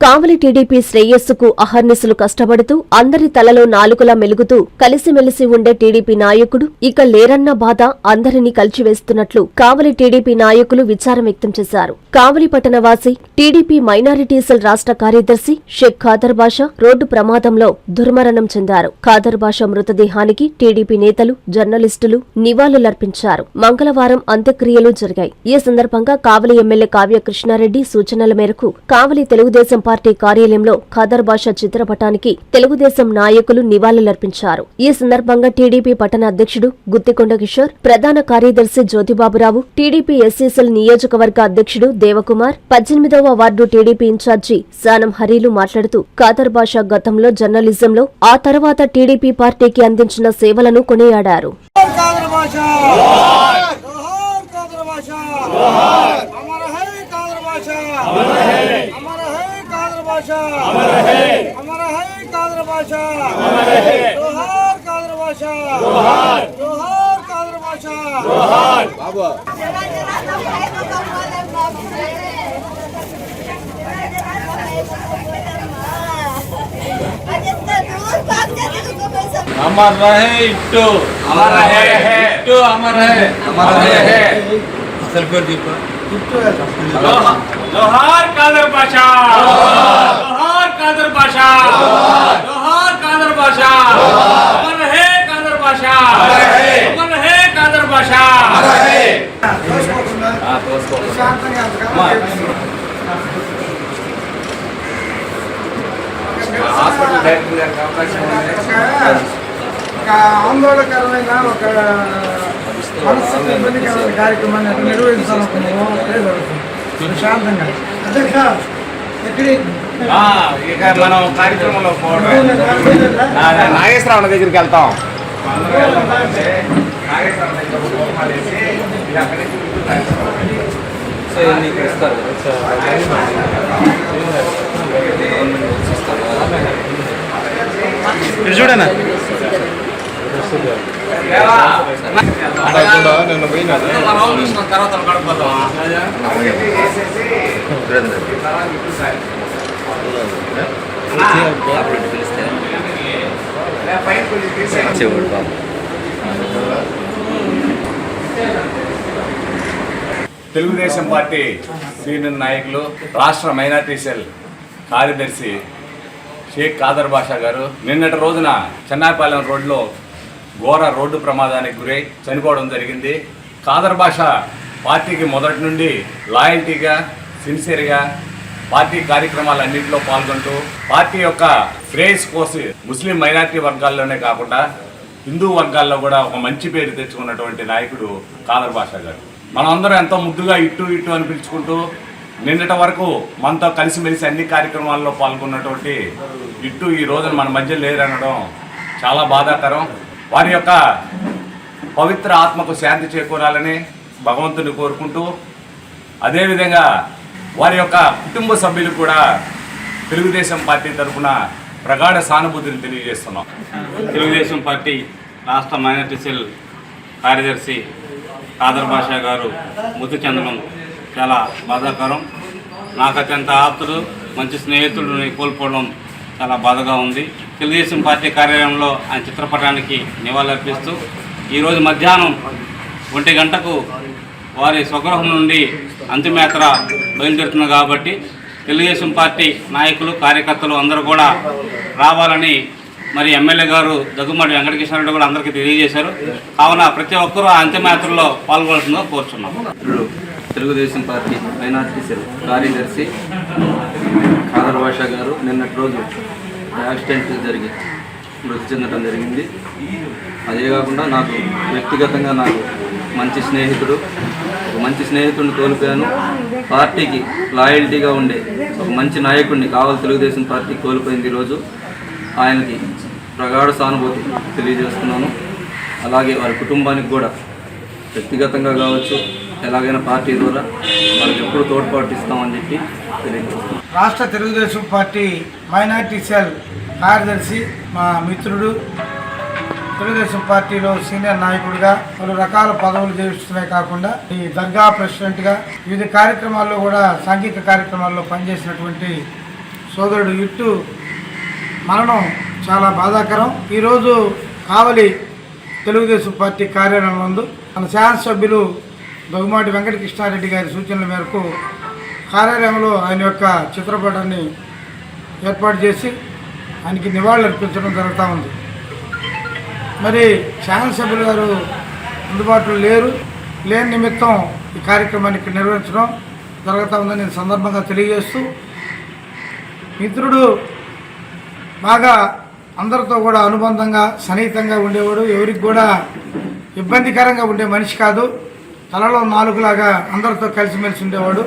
కావలి TDP శ్రేయస్సుకు అహర్నిశలు కష్టపడుతూ అందరి తలలో నాలుకలా మెలుగుతూ కలిసిమెలిసి ఉండే టీడీపీ నాయకుడు ఇక లేరన్న బాధ అందరినీ కలిచివేస్తున్నట్లు కావలి టీడీపీ నాయకులు విచారం వ్యక్తం చేశారు. కావలి పట్టణవాసి టీడీపీ మైనారిటీ సెల్ రాష్ట్ర కార్యదర్శి షేక్ ఖాదర్ బాషా రోడ్డు ప్రమాదంలో దుర్మరణం చెందారు. ఖాదర్ బాషా మృతదేహానికి టీడీపీ నేతలు జర్నలిస్టులు నివాళులర్పించారు. మంగళవారం అంత్యక్రియలు జరిగాయి. ఈ సందర్భంగా కావలి ఎమ్మెల్యే కావ్య కృష్ణారెడ్డి సూచనల మేరకు కావలి తెలుగుదేశం పార్టీ కార్యాలయంలో ఖాదర్ భాషా చిత్రపటానికి తెలుగుదేశం నాయకులు నివాళులర్పించారు. ఈ సందర్భంగా టీడీపీ పట్టణ అధ్యక్షుడు గుత్తికొండ కిషోర్ ప్రధాన కార్యదర్శి జ్యోతిబాబురావు టీడీపీ ఎస్సీసీఎల్ నియోజకవర్గ అధ్యక్షుడు దేవకుమార్ పద్దెనిమిదవ ward TDP in charge Sanam హరీలు మాట్లాడుతూ ఖాదర్ భాషా గతంలో జర్నలిజంలో ఆ తర్వాత టీడీపీ పార్టీకి అందించిన సేవలను కొనియాడారు. అమర హై बादशाह अमर है। अमर है कादर बादशाह अमर है। जोहार कादर बादशाह जोहार। जोहार कादर बादशाह जोहार। बाबा। अमर रहे इट्टू। अमर रहे। इट्टू अमर है। अमर रहे। है। असल कर दीपा जोहार कादर पाशा जोहार कादर पाशा जोहार कादर पाशा अमर रहे कादर पाशा अमर रहे कादर पाशा హాస్పిటల్ డైరెక్టర్ గారికి అవకాశం ఉంది ఒక ఆందోళనకరమైన ఒక మనస్సుకు ఇబ్బందికరమైన కార్యక్రమాన్ని నిర్వహించాలనుకున్నాము. అదే ప్రశాంతంగా. ఎక్కడి ఇక మనం కార్యక్రమంలో పోవడం. నాగేశ్వరరావు దగ్గరికి వెళ్తాం. చూడనా తెలుగుదేశం పార్టీ సీనియర్ నాయకులు రాష్ట్ర మైనార్టీ సెల్ కార్యదర్శి షేక్ కాదర్ బాషా గారు నిన్నటి రోజున చెన్నాయిపాలెం రోడ్లో ఘోర రోడ్డు ప్రమాదానికి గురై చనిపోవడం జరిగింది. కాదర్ భాష పార్టీకి మొదటి నుండి లాయల్టీగా సిన్సియర్గా పార్టీ కార్యక్రమాలన్నింటిలో పాల్గొంటూ పార్టీ యొక్క శ్రేయస్ కోసి ముస్లిం మైనార్టీ వర్గాల్లోనే కాకుండా హిందూ వర్గాల్లో కూడా ఒక మంచి పేరు తెచ్చుకున్నటువంటి నాయకుడు కాదర్ భాష గారు. మనమందరం ఎంతో ముద్దుగా ఇటు ఇటు అని పిలుచుకుంటూ నిన్నటి వరకు మనతో కలిసిమెలిసి అన్ని కార్యక్రమాల్లో పాల్గొన్నటువంటి ఇటు ఈ రోజున మన మధ్య లేరనడం చాలా బాధాకరం. వారి యొక్క పవిత్ర ఆత్మకు శాంతి చేకూరాలని భగవంతుని కోరుకుంటూ అదేవిధంగా వారి యొక్క కుటుంబ సభ్యులు కూడా తెలుగుదేశం పార్టీ తరఫున ప్రగాఢ సానుభూతిని తెలియజేస్తున్నాం. తెలుగుదేశం పార్టీ రాష్ట్ర మైనార్టీ సెల్ కార్యదర్శి కాదర్ భాషా గారు మృతి చెందడం చాలా బాధాకరం. నాకు అత్యంత ఆప్తుడు మంచి స్నేహితుడిని కోల్పోవడం చాలా బాధగా ఉంది. తెలుగుదేశం పార్టీ కార్యాలయంలో ఆయన చిత్రపటానికి నివాళులర్పిస్తూ ఈరోజు మధ్యాహ్నం ఒంటి గంటకు వారి స్వగృహం నుండి అంతిమయాత్ర బయలుదేరుతుంది కాబట్టి తెలుగుదేశం పార్టీ నాయకులు కార్యకర్తలు అందరూ కూడా రావాలని మరి ఎమ్మెల్యే గారు దగ్గుమాటి వెంకటకృష్ణారెడ్డి కూడా అందరికీ తెలియజేశారు. కావున ప్రతి ఒక్కరూ ఆ అంతిమయాత్రలో కోరుచున్నాం. తెలుగుదేశం పార్టీ మైనార్టీ సెల్ కార్యదర్శి కాదర్ భాష గారు నిన్నటి రోజు యాక్సిడెంట్ జరిగి మృతి చెందడం జరిగింది. అదే కాకుండా నాకు వ్యక్తిగతంగా నాకు మంచి స్నేహితుడు ఒక మంచి స్నేహితుడిని కోల్పోయాను. పార్టీకి లాయల్టీగా ఉండే ఒక మంచి నాయకుడిని కావాలి తెలుగుదేశం పార్టీ కోల్పోయింది ఈరోజు. ఆయనకి ప్రగాఢ సానుభూతి తెలియజేస్తున్నాను. అలాగే వారి కుటుంబానికి కూడా వ్యక్తిగతంగా కావచ్చు ఎలాగైనా పార్టీ ద్వారా వాళ్ళకి ఎప్పుడు తోడ్పాటు ఇస్తామని చెప్పి రాష్ట్ర తెలుగుదేశం పార్టీ మైనార్టీ సెల్ కార్యదర్శి మా మిత్రుడు. తెలుగుదేశం పార్టీలో సీనియర్ నాయకుడిగా పలు రకాల పదవులు చేస్తున్నాయి కాకుండా ఈ దర్గా ప్రెసిడెంట్గా వివిధ కార్యక్రమాల్లో కూడా సాంఘిక కార్యక్రమాల్లో పనిచేసినటువంటి సోదరుడు ఇట్టు మరణం చాలా బాధాకరం. ఈరోజు కావలి తెలుగుదేశం పార్టీ కార్యాలయం నందు మన శాసనసభ్యులు బహుమాటి వెంకటకృష్ణారెడ్డి గారి సూచనల మేరకు కార్యాలయంలో ఆయన యొక్క చిత్రపటాన్ని ఏర్పాటు చేసి ఆయనకి నివాళులు అర్పించడం జరుగుతూ ఉంది. మరి శాసనసభ్యులు గారు అందుబాటులో లేరు. లేని నిమిత్తం ఈ కార్యక్రమాన్ని ఇక్కడ నిర్వహించడం జరుగుతూ ఉందని నేను సందర్భంగా తెలియజేస్తూ మిత్రుడు బాగా అందరితో కూడా అనుబంధంగా సన్నిహితంగా ఉండేవాడు. ఎవరికి కూడా ఇబ్బందికరంగా ఉండే మనిషి కాదు. తలలో నాలుగులాగా అందరితో కలిసిమెలిసి ఉండేవాడు.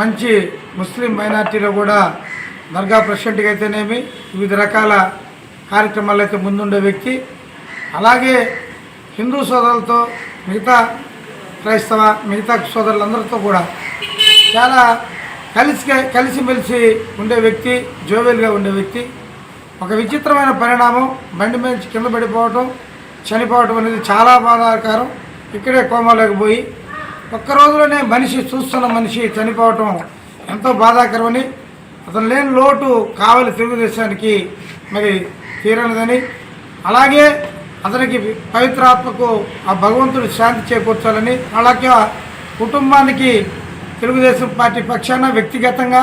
మంచి ముస్లిం మైనార్టీలో కూడా దర్గా ప్రెసిడెంట్గా అయితేనేమి వివిధ రకాల కార్యక్రమాలు అయితే ముందుండే వ్యక్తి. అలాగే హిందూ సోదరులతో మిగతా క్రైస్తవ మిగతా సోదరులందరితో కూడా చాలా కలిసి కలిసిమెలిసి ఉండే వ్యక్తి జోవెల్గా ఉండే వ్యక్తి. ఒక విచిత్రమైన పరిణామం బండి మీద కింద పడిపోవటం చనిపోవటం అనేది చాలా బాధాకరం. ఇక్కడే కోమాలోకి పోయి ఒక్క రోజులోనే మనిషి చూస్తున్న మనిషి చనిపోవటం ఎంతో బాధాకరమని అతను లేని లోటు కావలి తెలుగుదేశానికి మరి తీరనిదని అలాగే అతనికి పవిత్రాత్మకు ఆ భగవంతుడు శాంతి చేకూర్చాలని అలాగే కుటుంబానికి తెలుగుదేశం పార్టీ పక్షాన వ్యక్తిగతంగా